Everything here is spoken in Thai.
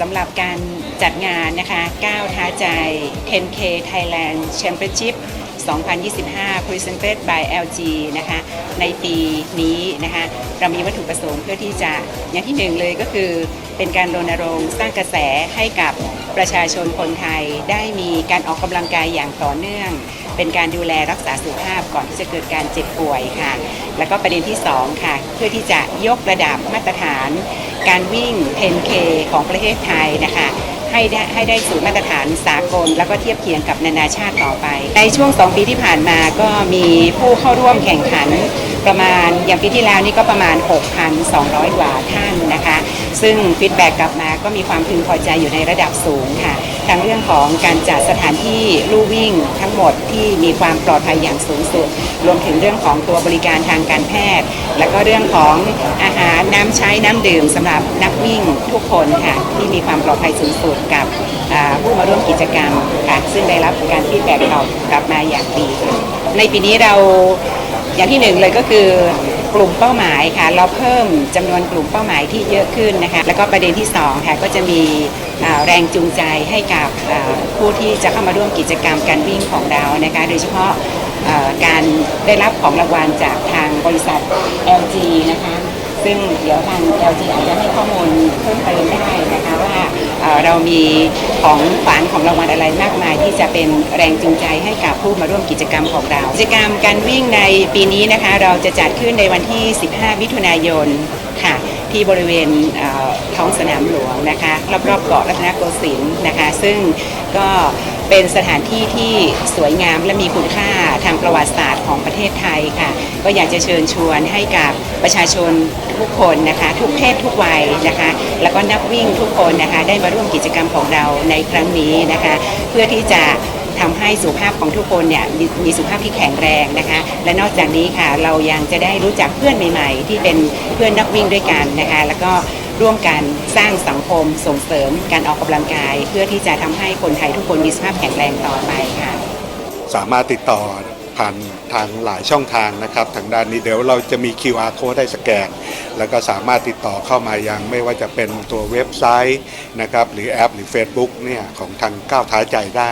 สำหรับการจัดงานนะคะก้าวท้าใจ 10K Thailand Championship 2025 Presented by LG นะคะในปีนี้นะคะเรามีวัตถุประสงค์เพื่อที่จะอย่างที่หนึ่งเลยก็คือเป็นการรณรงค์สร้างกระแสให้กับ ประชาชนคนไทยได้มีการออกกำลังกายอย่างต่อเนื่อง เป็นการดูแลรักษาสุขภาพก่อนที่จะเกิดการเจ็บป่วยค่ะ แล้วก็ประเด็นที่ 2 ค่ะ เพื่อที่จะยกระดับมาตรฐาน การวิ่ง 10K ของประเทศไทยนะคะให้ได้ให้ได้สู่มาตรฐานสากล แล้วก็เทียบเคียงกับนานาชาติต่อไป ในช่วง 2 ปีที่ผ่านมาก็มีผู้เข้าร่วมแข่งขันประมาณอย่างปีที่แล้วนี่ก็ประมาณ 6,200 กว่าท่านนะคะ ซึ่งฟีดแบ็กกลับมา ก็มีความพึงพอใจอยู่ในระดับสูงค่ะทั้งเรื่องของการจัดสถานที่ลู่วิ่งทั้งหมดที่มีความปลอดภัยอย่างสูงสุด รวมถึงเรื่องของตัวบริการทางการแพทย์ แล้วก็เรื่องของอาหารน้ำใช้น้ำดื่มสำหรับนักวิ่งทุกคนค่ะที่มีความปลอดภัยสูงสุดกับผู้มาร่วมกิจกรรมค่ะซึ่งได้รับการฟีดแบกตอบกลับมาอย่างดีค่ะในปีนี้เราอย่างที่หนึ่งเลยก็คือ กลุ่มเป้าหมายค่ะ เราเพิ่มจำนวนกลุ่มเป้าหมายที่เยอะขึ้นนะคะ แล้วก็ประเด็นที่สองค่ะก็จะมีแรงจูงใจให้กับผู้ที่จะเข้ามาร่วมกิจกรรมการวิ่งของเรานะคะโดยเฉพาะการได้รับของรางวัลจากทางบริษัท LG นะคะ ซึ่งเดี๋ยวทาง LG อาจจะให้ข้อมูลเพิ่มเติมได้ เรามีของขวัญของรางวัลอะไรมากมาย ที่จะเป็นแรงจูงใจให้กับผู้มาร่วมกิจกรรมของเรา กิจกรรมการวิ่งในปีนี้นะคะ เราจะจัดขึ้นในวันที่ 15 มิถุนายนค่ะที่บริเวณเท้องสนามหลวงนะคะรอบๆเกาะรัตนโกสินทร์นะคะ ซึ่งก็ เป็นสถานที่ที่สวยงามและมีคุณค่าทางประวัติศาสตร์ของประเทศไทยค่ะ ก็อยากจะเชิญชวนให้กับประชาชนทุกคนนะคะ ทุกเพศทุกวัยนะคะ แล้วก็นักวิ่งทุกคนนะคะ ได้มาร่วมกิจกรรมของเราในครั้งนี้นะคะ เพื่อที่จะทำให้สุขภาพของทุกคนเนี่ยมีมีสุขภาพที่แข็งแรงนะคะ และนอกจากนี้ค่ะเรายังจะได้รู้จักเพื่อนใหม่ ๆ ที่เป็นเพื่อนนักวิ่งด้วยกันนะคะ แล้วก็ ร่วมกันสร้างสังคมส่งเสริมการออกกำลังกาย เพื่อที่จะทำให้คนไทยทุกคนมีสุขภาพแข็งแรงต่อไปค่ะ สามารถติดต่อผ่านทางหลายช่องทางนะครับ ทางด้านนี้เดี๋ยวเราจะมี QR code ได้สแกน แล้วก็สามารถติดต่อเข้ามายังไม่ว่าจะเป็นตัวเว็บไซต์นะครับหรือแอป หรือ Facebook เนี่ยของทางก้าวท้าใจได้